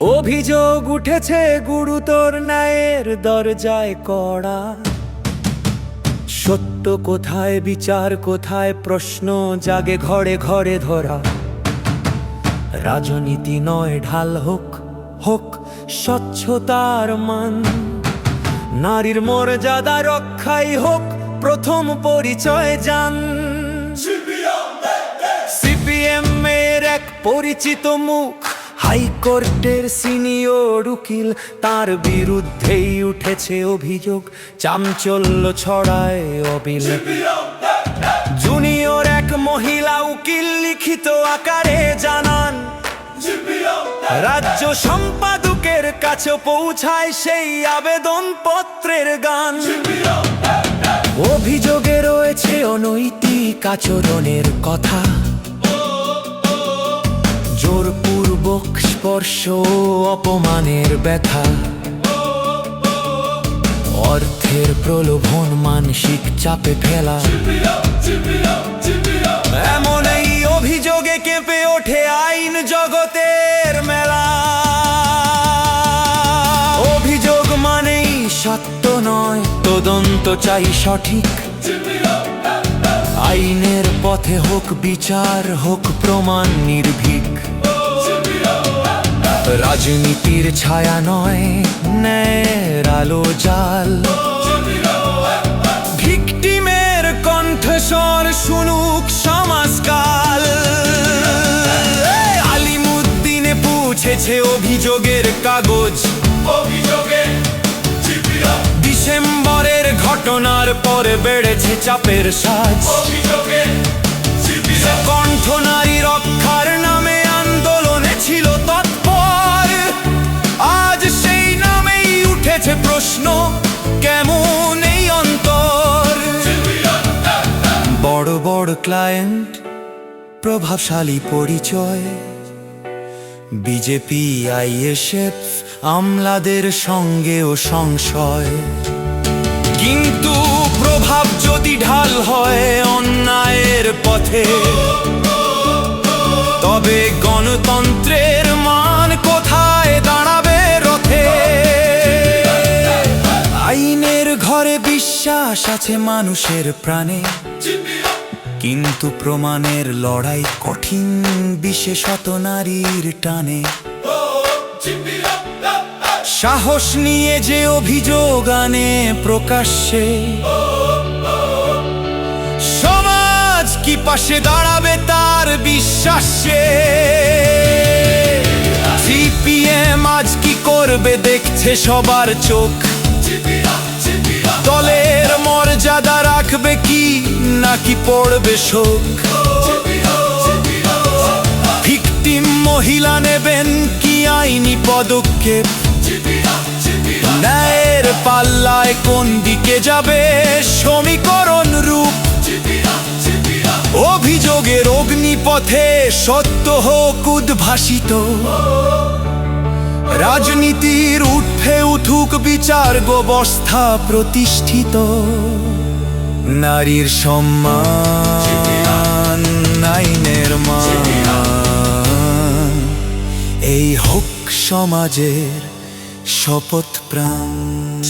অভিযোগ উঠেছে গুরুতর ন্যায়ের দরজায় কড়া। সত্য কোথায় বিচার কোথায় প্রশ্ন জাগে ঘরে ঘরে ধরা। রাজনীতি নয় ঢাল হোক হোক স্বচ্ছতার মান। নারীর মর্যাদা রক্ষাই হোক প্রথম পরিচয় যান। সিপিএম এর এক পরিচিত মুখ। হাইকোর্টের সিনিয়র উকিল, তার বিরুদ্ধেই উঠেছে অভিযোগ। চাঞ্চল্য ছড়ায় অবিল। জুনিয়র এক মহিলা উকিল লিখিত আকারে জানান, রাজ্য সম্পাদকের কাছে পৌঁছায় সেই আবেদন পত্রের গান। অভিযোগে রয়েছে অনৈতিক আচরণের কথা। জোরপূর্বক স্পর্শ, অপমানের ব্যথা। অর্থের প্রলোভন মানসিক চাপে ফেলা। এমন এই অভিযোগে কেঁপে ওঠে আইন জগতের মেলা। অভিযোগ মানেই সত্য নয়, তদন্ত চাই সঠিক। আইনের পথে হোক বিচার, হোক প্রমাণ নির্ভীক। রাজনীতির ছায়া নয়, ন্যায়ের আলো জাল। ভিকটিমের কণ্ঠস্বর শুনুক সমাজকাল। আলিমুদ্দিনে পৌঁছেছে অভিযোগের কাগজ। ডিসেম্বরের ঘটনার পরে বেড়েছে চাপের সাজ। কণ্ঠ নারী বড় বড় ক্লায়েন্ট প্রভাবশালী পরিচয়। বিজেপি আইএসএফ আমলাদের সঙ্গেও সংশয়। কিন্তু প্রভাব যদি ঢাল হয় অন্যায়ের পথে, তবে গণতন্ত্রের মান কোথায় দাঁড়াবে রথে? আইনের ঘরে বিশ্বাস আছে মানুষের প্রাণে। কিন্তু প্রমাণের লড়াই কঠিন, বিশেষত নারীর টানে। সাহস নিয়ে যে অভিযোগ আনে প্রকাশ্যে। সমাজ কি পাশে দাঁড়াবে তার বিশ্বাসে? সিপিএম আজ কি করবে দেখছে সবার চোখ। দলের মর্যাদা রাখবে কি নাকি পড়বে শোক? ভিকটিম মহিলা নেবেন কি আইনি পদক্ষেপ? ন্যায়ের পাল্লায় কোন দিকে যাবে সমীকরণ রূপ? অভিযোগের অগ্নিপথে সত্য হোক উদ্ভাসিত। রাজনীতির উঠে উঠুক বিচার ব্যবস্থা প্রতিষ্ঠিত। নারীর সম্মান নাইনের মান। এই হোক সমাজের শপথ প্রাণ।